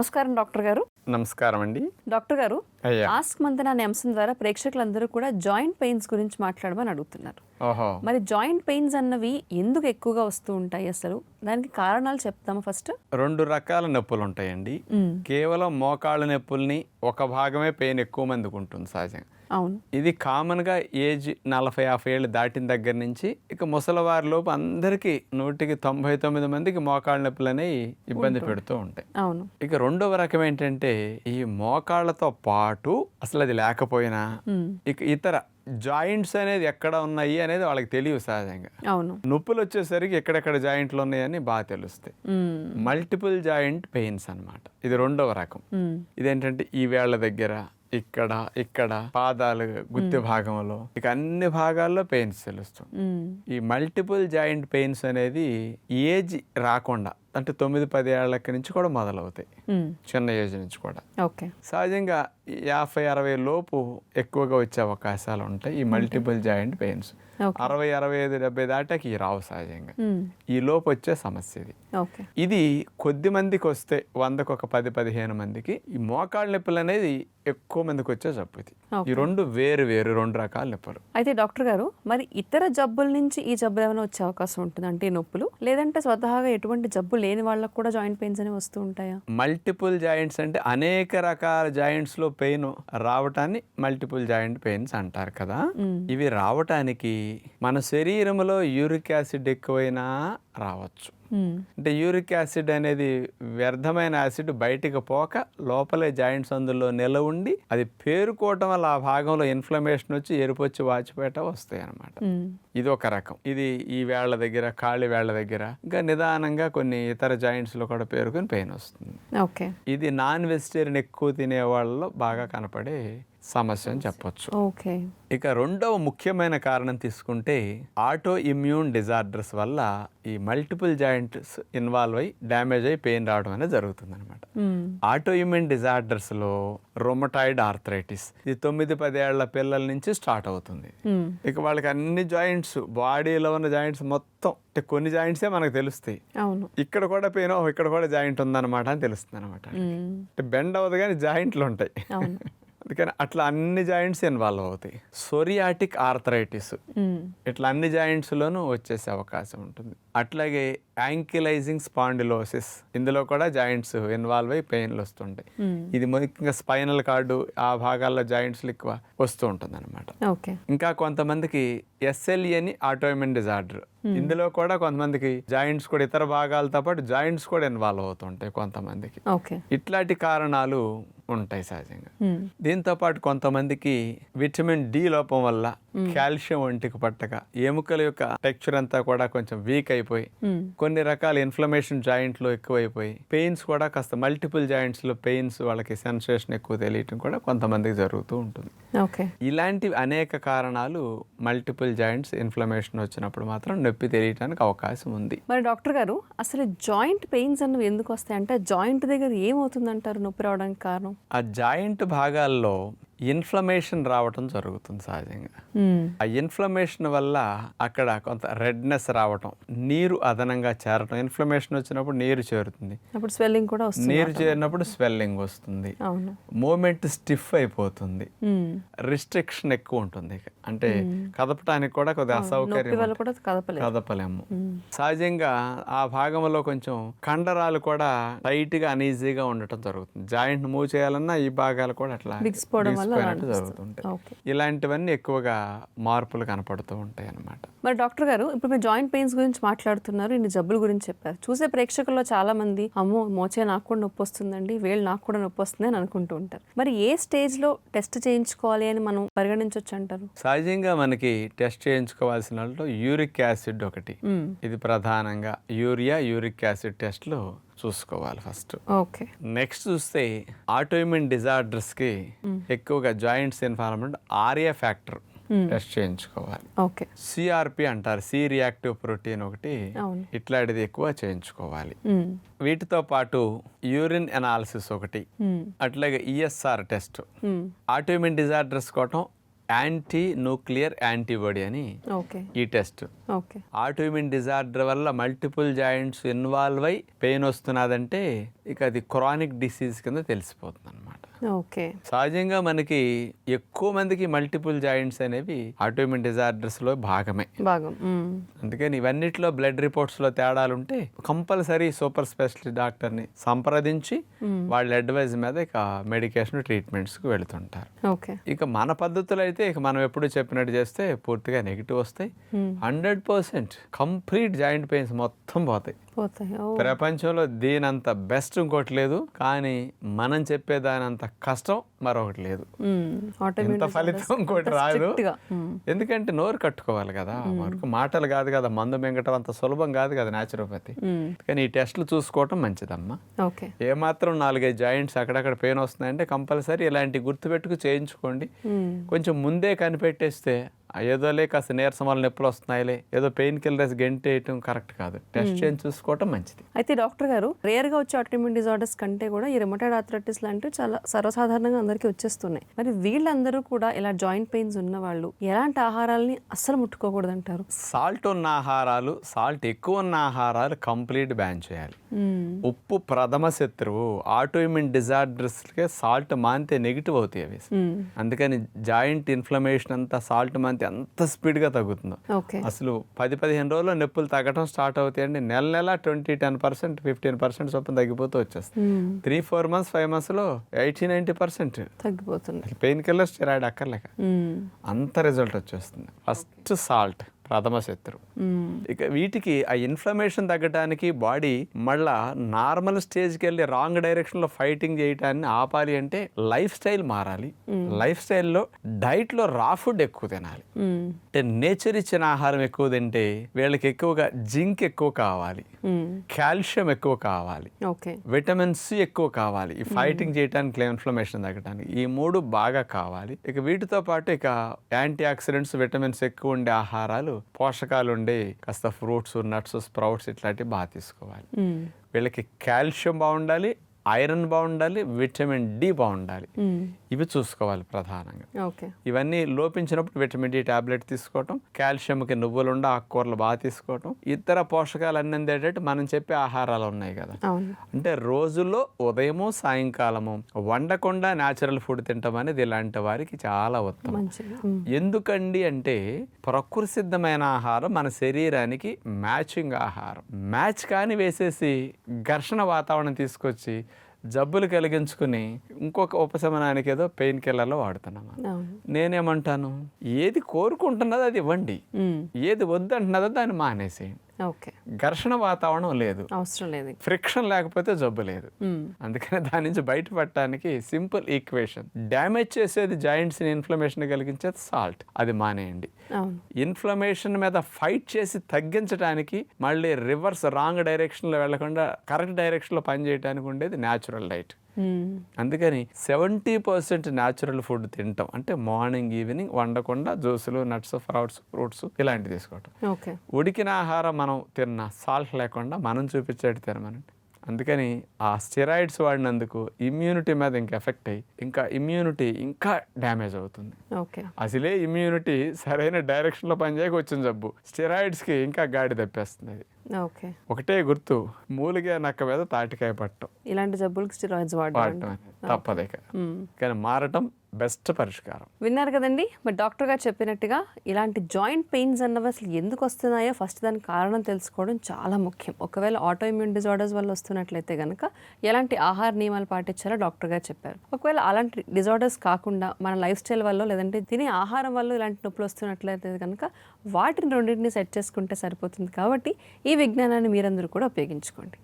నమస్కారం డాక్టర్ గారు. నమస్కారం అండి డాక్టర్ గారు ఆస్క్ మంతన అనే అంశం ద్వారా ప్రేక్షకులందరూ కూడా జాయింట్ పెయిన్స్ గురించి మాట్లాడమని అడుగుతున్నారు. ఓహో. మరి జాయింట్ పెయిన్స్ అన్నవి ఎందుకు ఎక్కువగా వస్తూ ఉంటాయి అసలు? దానికి కారణాలు చెప్తామా ఫస్ట్? రెండు రకాల నొప్పులు ఉంటాయండి. కేవలం మోకాళ్ళ నొప్పుల్ని ఒక భాగమే పెయిన్ ఎక్కువ మందికి ఉంటుంది సహజంగా. అవును. ఇది కామన్గా ఏజ్ నలభై యాభై ఏళ్ళు దాటిన దగ్గర నుంచి ఇక ముసలివారిలోపు అందరికీ నూటికి తొంభై తొమ్మిది మందికి మోకాళ్ళ నొప్పులు అనేవి ఇబ్బంది పెడుతూ ఉంటాయి. అవును. ఇక రెండవ రకం ఏంటంటే ఈ మోకాళ్ళతో పాటు అసలు అది లేకపోయినా ఇక ఇతర జాయింట్స్ అనేది ఎక్కడ ఉన్నాయి అనేది వాళ్ళకి తెలియదు సహజంగా. అవును. నొప్పులు వచ్చేసరికి ఎక్కడెక్కడ జాయింట్లు ఉన్నాయని బాగా తెలుస్తాయి. మల్టిపుల్ జాయింట్ పెయిన్స్ అన్నమాట. ఇది రెండవ రకం. ఇదేంటంటే ఈ వేళ్ళ దగ్గర ఇక్కడ ఇక్కడ పాదాలు గుత్తి భాగంలో ఇక అన్ని భాగాల్లో పెయిన్స్ తెలుస్తుంది. ఈ మల్టిపుల్ జాయింట్ పెయిన్స్ అనేది ఏజ్ రాకుండా అంటే తొమ్మిది పది ఏళ్ళకి నుంచి కూడా మొదలవుతాయి. చిన్న ఏజ్ నుంచి కూడా. ఓకే. సహజంగా యాభై అరవై లోపు ఎక్కువగా వచ్చే అవకాశాలు ఉంటాయి. ఈ మల్టిపుల్ జాయింట్ పెయిన్స్ అరవై అరవై ఐదు డెబ్బై దాటాకి ఈ రావు సహజంగా. మ్మ్. ఈ లోపు వచ్చే సమస్య ఇది ఇది కొద్ది మందికి వస్తే వందకు ఒక పది పదిహేను మందికి ఈ మోకాళ్ళ నొప్పులు అనేది ఎక్కువ మందికి వచ్చే జబ్బు ఇది. ఈ రెండు వేరు వేరు రెండు రకాల నొప్పులు. అయితే డాక్టర్ గారు మరి ఇతర జబ్బుల నుంచి ఈ జబ్బులు ఏమైనా వచ్చే అవకాశం ఉంటుంది? అంటే ఈ నొప్పులు? లేదంటే స్వతహాగా ఎటువంటి జబ్బు లేని వాళ్ళకు కూడా జాయింట్ పెయిన్స్ అనేవి వస్తూ ఉంటాయా? మల్టిపుల్ జాయింట్స్ అంటే అనేక రకాల జాయింట్స్లో పెయిన్ రావటాన్ని మల్టిపుల్ జాయింట్ పెయిన్స్ అంటారు కదా ఇవి రావటానికి మన శరీరంలో యూరిక్ యాసిడ్ ఎక్కువైనా రావచ్చు. అంటే యూరిక్ యాసిడ్ అనేది వ్యర్థమైన యాసిడ్ బయటికి పోక లోపలే జాయింట్స్ అందులో నిల ఉండి అది పేరుకోవటం వల్ల ఆ భాగంలో ఇన్ఫ్లమేషన్ వచ్చి ఎరుపు వచ్చి వాచిపేట వస్తాయి అన్నమాట మ్మ్. ఇది ఒక రకం. ఇది ఈ వేళ్ళ దగ్గర కాళ్ళి వేళ్ళ దగ్గర ఇంకా నిదానంగా కొన్ని ఇతర జాయింట్స్లో కూడా పేరుకొని పెయిన్ వస్తుంది. ఓకే ఇది నాన్ వెజిటేరియన్ ఎక్కువ తినే వాళ్ళలో బాగా కనపడే సమస్య అని చెప్పొచ్చు. ఓకే. ఇక రెండవ ముఖ్యమైన కారణం తీసుకుంటే ఆటో ఇమ్యూన్ డిజార్డర్స్ వల్ల ఈ మల్టిపుల్ జాయింట్స్ ఇన్వాల్వ్ అయ్యి డ్యామేజ్ అయ్యి పెయిన్ రావడం అనేది జరుగుతుంది అనమాట. ఆటో ఇమ్యూన్ డిజార్డర్స్లో రొమటాయిడ్ ఆర్థరైటిస్ ఇది తొమ్మిది పదేళ్ళ పిల్లల నుంచి స్టార్ట్ అవుతుంది. మ్మ్. ఇక వాళ్ళకి అన్ని జాయింట్స్ బాడీలో ఉన్న జాయింట్స్ మొత్తం అంటే కొన్ని జాయింట్సే మనకు తెలుస్తాయి. అవును. ఇక్కడ కూడా పెయిన్ ఇక్కడ కూడా జాయింట్ ఉందన్నమాట అని తెలుస్తుంది అనమాట మ్మ్. అంటే బెండ్ అవ్వదు కానీ జాయింట్లు ఉంటాయి. అందుకని అట్లా అన్ని జాయింట్స్ ఇన్వాల్వ్ అవుతాయి. Psoriatic arthritis. ఇట్లా అన్ని జాయింట్స్లోనూ వచ్చేసే అవకాశం ఉంటుంది. అట్లాగే యాంకిలైజింగ్ స్పాండిలోసిస్. ఇందులో కూడా జాయింట్స్ ఇన్వాల్వ్ అయ్యి పెయిన్లు వస్తుంటాయి. ఇది ముఖ్యంగా స్పైనల్ కార్డు ఆ భాగాల్లో జాయింట్స్లు ఎక్కువ వస్తూ ఉంటుంది అనమాట ఓకే. ఇంకా కొంతమందికి ఎస్ఎల్ఈ అని ఆటోమిన్ డిజార్డర్ ఇందులో కూడా కొంతమందికి జాయింట్స్ కూడా ఇతర భాగాలతో పాటు జాయింట్స్ కూడా ఇన్వాల్వ్ అవుతుంటాయి కొంతమందికి. ఇట్లాంటి కారణాలు ఉంటాయి సహజంగా. మ్మ్. దీంతో పాటు కొంతమందికి విటమిన్ డి లోపం వల్ల కాల్షియం ఒంటికి పట్టక ఎముకల యొక్క టెక్చర్ అంతా కూడా కొంచెం వీక్ అయిపోయి. కొన్ని రకాల ఇన్ఫ్లమేషన్ జాయింట్లో ఎక్కువైపోయి పెయిన్స్ కూడా కాస్త మల్టిపుల్ జాయింట్స్లో పెయిన్స్ వాళ్ళకి సెన్సేషన్ ఎక్కువ తెలియటం కూడా కొంతమందికి జరుగుతూ ఉంటుంది. ఇలాంటి అనేక కారణాలు మల్టిపుల్ జాయింట్స్ ఇన్ఫ్లమేషన్ వచ్చినప్పుడు మాత్రం నొప్పి తెలియటానికి అవకాశం ఉంది. మరి డాక్టర్ గారు అసలు జాయింట్ పెయిన్స్ అన్నవి ఎందుకు వస్తాయి అంటే జాయింట్ దగ్గర ఏమవుతుందంటారు నొప్పి రావడానికి కారణం? ఆ జాయింట్ భాగాల్లో ఇన్ఫ్లమేషన్ రావటం జరుగుతుంది సహజంగా. ఆ ఇన్ఫ్లమేషన్ వల్ల అక్కడ కొంత రెడ్నెస్ రావటం నీరు అదనంగా చేరటం ఇన్ఫ్లమేషన్ వచ్చినప్పుడు నీరు చేరుతుంది. అప్పుడు స్వెల్లింగ్ కూడా వస్తుంది నీరు చేరినప్పుడు స్వెల్లింగ్ వస్తుంది. మూమెంట్ స్టిఫ్ అయిపోతుంది. రిస్ట్రిక్షన్ ఎక్కువ ఉంటుంది. అంటే కదపటానికి కూడా కొద్దిగా అసౌకర్యం కదపలేము. సహజంగా ఆ భాగంలో కొంచెం కండరాలు కూడా టైట్గా అనీజీగా ఉండటం జరుగుతుంది. జాయింట్ మూవ్ చేయాలన్నా ఈ భాగాలు కూడా అట్లా బిగిసిపోవడం అనిపిస్తుంది. జరుగుతుంటాయి ఇలాంటివన్నీ ఎక్కువగా మార్పులు కనపడుతూ ఉంటాయి అన్నమాట మరి డాక్టర్ గారు ఇప్పుడు మీరు జాయింట్ పెయిన్స్ గురించి మాట్లాడుతున్నారు ఇన్ని జబ్బుల గురించి చెప్పారు. చూసే ప్రేక్షకుల్లో చాలా మంది అమ్మో మోచే నాకు కూడా నొప్పి వస్తుందండి వేళ్ళు నాకు కూడా నొప్పి వస్తుంది అని అనుకుంటూ ఉంటారు. మరి ఏ స్టేజ్లో టెస్ట్ చేయించుకోవాలి అని మనం పరిగణించవచ్చు అంటారు? సహజంగా మనకి టెస్ట్ చేయించుకోవాల్సిన యూరిక్ యాసిడ్ ఒకటి. ఇది ప్రధానంగా యూరియా యూరిక్ యాసిడ్ టెస్ట్లు చూసుకోవాలి ఫస్ట్. ఓకే. నెక్స్ట్ చూస్తే ఆటోఇమ్యూన్ డిజార్డర్స్కి ఎక్కువగా జాయింట్స్ ఇన్ఫార్మెంట్ ఆర్యా ఫ్యాక్టర్ టెస్ట్ చేయించుకోవాలి. ఓకే. సిఆర్పి అంటారు సి రియాక్టివ్ ప్రోటీన్ ఒకటి ఇట్లాంటిది ఎక్కువ చేయించుకోవాలి. వీటితో పాటు యూరిన్ అనాలిసిస్ ఒకటి. అట్లాగే ESR test. Hmm. Autoimmune disorders కోవటం యాంటీ న్యూక్లియర్ యాంటీబాడీ అని ఓకే. ఈ టెస్ట్. ఓకే. ఆటోఇమ్యూన్ డిజార్డర్ వల్ల మల్టిపుల్ జాయింట్స్ ఇన్వాల్వ్ అయి పెయిన్ వస్తున్నదంటే ఇక అది క్రానిక్ డిసీజ్ కింద తెలిసిపోతుంది ఓకే. సహజంగా మనకి ఎక్కువ మందికి మల్టిపుల్ జాయింట్స్ అనేవి ఆటోఇమ్యూన్ డిజార్డర్స్లో భాగమే. భాగం. అందుకని ఇవన్నిట్లో బ్లడ్ రిపోర్ట్స్లో తేడాలు ఉంటే కంపల్సరీ సూపర్ స్పెషలిస్ట్ డాక్టర్ని సంప్రదించి వాళ్ళ అడ్వైజ్ మీద ఇక మెడికేషన్ ట్రీట్మెంట్స్కి వెళుతుంటారు. ఓకే. ఇక మన పద్ధతులు అయితే ఇక మనం ఎప్పుడు చెప్పినట్టు చేస్తే పూర్తిగా నెగిటివ్ వస్తాయి. Hundred percent complete joint pains మొత్తం పోతాయి. పోతాయి. ప్రపంచంలో దీనంత బెస్ట్ ఇంకోటి లేదు కానీ మనం చెప్పేదానంత కష్టం మరొకటి లేదు. ఇంత ఫలితం ఇంకోటి రాదు. ఎందుకంటే నోరు కట్టుకోవాలి కదా. వరకు మాటలు కాదు కదా మందు మింగటం అంత సులభం కాదు కదా న్యాచురోపతి. కానీ ఈ టెస్టులు చూసుకోవటం మంచిదమ్మా. ఓకే. ఏమాత్రం నాలుగైదు జాయింట్స్ అక్కడక్కడ పెయిన్ వస్తున్నాయంటే కంపల్సరీ ఇలాంటి గుర్తుపెట్టుకు చేయించుకోండి. కొంచెం ముందే కనిపెట్టేస్తే ఏదోలే కాస్త నీరసం వల్ల నొప్పులు వస్తున్నాయిలే. ఏదో పెయిన్ కిల్లర్స్ గెంటేయటం కరెక్ట్ కాదు. టెస్ట్ చేయించి చూసుకోవటం మంచిది. అయితే డాక్టర్ గారు రేర్గా వచ్చే ఆటోమిన్ డిజార్డర్స్ కంటే కూడా ఈ రిమోటైడ్ ఆర్థరైటిస్ లాంటివి చాలా సర్వసాధారణంగా అందరికీ వచ్చేస్తున్నాయి. మరి వీళ్ళందరూ కూడా ఇలా జాయింట్ పెయిన్స్ ఉన్న వాళ్ళు ఎలాంటి ఆహారాలని అస్సలు ముట్టుకోకూడదు అంటారు సాల్ట్ ఉన్న ఆహారాలు సాల్ట్ ఎక్కువ ఉన్న ఆహారాలు కంప్లీట్ బ్యాన్ చేయాలి. ఉప్పు ప్రథమ శత్రువు ఆటోఇమ్యూన్ డిజార్డర్స్కే సాల్ట్ మానితే నెగిటివ్ అవుతాయి అవి. అందుకని జాయింట్ ఇన్ఫ్లమేషన్ అంతా సాల్ట్ మానితే ఎంత స్పీడ్గా తగ్గుతుందో. అసలు పది పదిహేను రోజుల్లో నొప్పులు తగ్గడం స్టార్ట్ అవుతాయండి. నెల నెల twenty ten percent fifteen percent చొప్పున తగ్గిపోతూ వచ్చేస్తుంది త్రీ ఫోర్ మంత్స్ ఫైవ్ మంత్స్లో ఎయిటీ నైంటీ పర్సెంట్ తగ్గిపోతున్నాయి. పెయిన్ కిల్లర్ స్టెరాయిడ్ అక్కర్లేక. అంత రిజల్ట్ వచ్చేస్తుంది. ఫస్ట్ సాల్ట్ ప్రథమ శత్రువు మ్మ్. ఇక వీటికి ఆ ఇన్ఫ్లమేషన్ తగ్గడానికి బాడీ మళ్ళా నార్మల్ స్టేజ్కి వెళ్ళి రాంగ్ డైరెక్షన్లో ఫైటింగ్ చేయటాన్ని ఆపాలి అంటే లైఫ్ స్టైల్ మారాలి లైఫ్ స్టైల్లో డైట్లో రా ఫుడ్ ఎక్కువ తినాలి. అంటే నేచర్ ఇచ్చిన ఆహారం ఎక్కువ తింటే వీళ్ళకి ఎక్కువగా జింక్ ఎక్కువ కావాలి. కాల్షియం ఎక్కువ కావాలి. ఓకే. విటమిన్ సి ఎక్కువ కావాలి. ఈ ఫైటింగ్ చేయడానికి ఇన్ఫ్లమేషన్ తగ్గడానికి ఈ మూడు బాగా కావాలి. ఇక వీటితో పాటు ఇక యాంటీ ఆక్సిడెంట్స్ విటమిన్స్ ఎక్కువ ఉండే ఆహారాలు పోషకాలు ఉండే కాస్త ఫ్రూట్స్ నట్స్ స్ప్రౌట్స్ ఇట్లాంటివి బాగా తీసుకోవాలి. వీళ్ళకి కాల్షియం బాగుండాలి ఐరన్ బాగుండాలి విటమిన్ డి బాగుండాలి. ఇవి చూసుకోవాలి ప్రధానంగా. ఓకే. ఇవన్నీ లోపించినప్పుడు విటమిన్ డి టాబ్లెట్ తీసుకోవటం కాల్షియంకి నువ్వులుండ ఆకుకూరలు బాగా తీసుకోవటం ఇతర పోషకాలు అన్ని అందేటట్టు మనం చెప్పే ఆహారాలు ఉన్నాయి కదా. అంటే రోజుల్లో ఉదయము సాయంకాలము వండకుండా న్యాచురల్ ఫుడ్ తింటాం అనేది ఇలాంటి వారికి చాలా ఉత్తమం. ఎందుకండి అంటే ప్రకృతి సిద్ధమైన ఆహారం మన శరీరానికి మ్యాచింగ్ ఆహారం. మ్యాచ్ కాని వేసేసి ఘర్షణ వాతావరణం తీసుకొచ్చి జబ్బులు కలిగించుకుని ఇంకొక ఉపశమనానికి ఏదో పెయిన్ కిల్లర్లో వాడుతున్నాం అవును. నేనేమంటాను? ఏది కోరుకుంటున్నదో అది ఇవ్వండి. ఏది వద్దంటున్నదో దాన్ని మానేసేయండి. ఘర్షణ వాతావరణం లేదు. అవసరం లేదు. ఫ్రిక్షన్ లేకపోతే జబ్బు లేదు. అందుకని దాని నుంచి బయటపడటానికి సింపుల్ ఈక్వేషన్. డ్యామేజ్ చేసేది జాయింట్స్ ఇన్ఫ్లమేషన్ కలిగించేది సాల్ట్. అది మానేయండి. ఇన్ఫ్లమేషన్ మీద ఫైట్ చేసి తగ్గించడానికి మళ్ళీ రివర్స్ రాంగ్ డైరెక్షన్లో వెళ్ళకుండా కరెక్ట్ డైరెక్షన్లో పనిచేయడానికి ఉండేది న్యాచురల్ డైట్. అందుకని సెవెంటీ పర్సెంట్ న్యాచురల్ ఫుడ్ తింటాం. అంటే మార్నింగ్ ఈవినింగ్ వండకుండా జ్యూసులు నట్స్ ఫ్రూట్స్ ఫ్రూట్స్ ఇలాంటివి తీసుకోవటం. ఉడికిన ఆహారం మనం తిన్న సాల్ట్ లేకుండా మనం చూపించేట్టు తినమనండి. అందుకని ఆ స్టెరాయిడ్స్ వాడినందుకు ఇమ్యూనిటీ మీద ఇంకా ఎఫెక్ట్ అయ్యి ఇంకా ఇమ్యూనిటీ ఇంకా డ్యామేజ్ అవుతుంది. అసలే ఇమ్యూనిటీ సరైన డైరెక్షన్లో పనిచేయక వచ్చిన జబ్బు. స్టెరాయిడ్స్కి ఇంకా గాడి తప్పేస్తుంది అది. ఒకటే గుర్తు మూలిగా నక్క మీద తాటికాయ పట్టడం ఇలాంటి జబ్బులకి స్టిరాయిడ్స్ వాడడం వాడటం అనేది తప్పదు ఇక మ్మ్. కానీ మారటం బెస్ట్ పరిష్కారం. విన్నారు కదండి మరి డాక్టర్ గారు చెప్పినట్టుగా ఇలాంటి జాయింట్ పెయిన్స్ అన్నవి అసలు ఎందుకు వస్తున్నాయో ఫస్ట్ దానికి కారణం తెలుసుకోవడం చాలా ముఖ్యం. ఒకవేళ ఆటో ఇమ్యూన్ డిజార్డర్స్ వల్ల వస్తున్నట్లయితే కనుక ఎలాంటి ఆహార నియమాలు పాటించాలో డాక్టర్ గారు చెప్పారు. ఒకవేళ అలాంటి డిజార్డర్స్ కాకుండా మన లైఫ్ స్టైల్ వల్ల లేదంటే తినే ఆహారం వల్ల ఇలాంటి నొప్పులు వస్తున్నట్లయితే కనుక వాటిని రెండింటిని సెట్ చేసుకుంటే సరిపోతుంది కాబట్టి ఈ విజ్ఞానాన్ని మీరందరూ కూడా ఉపయోగించుకోండి.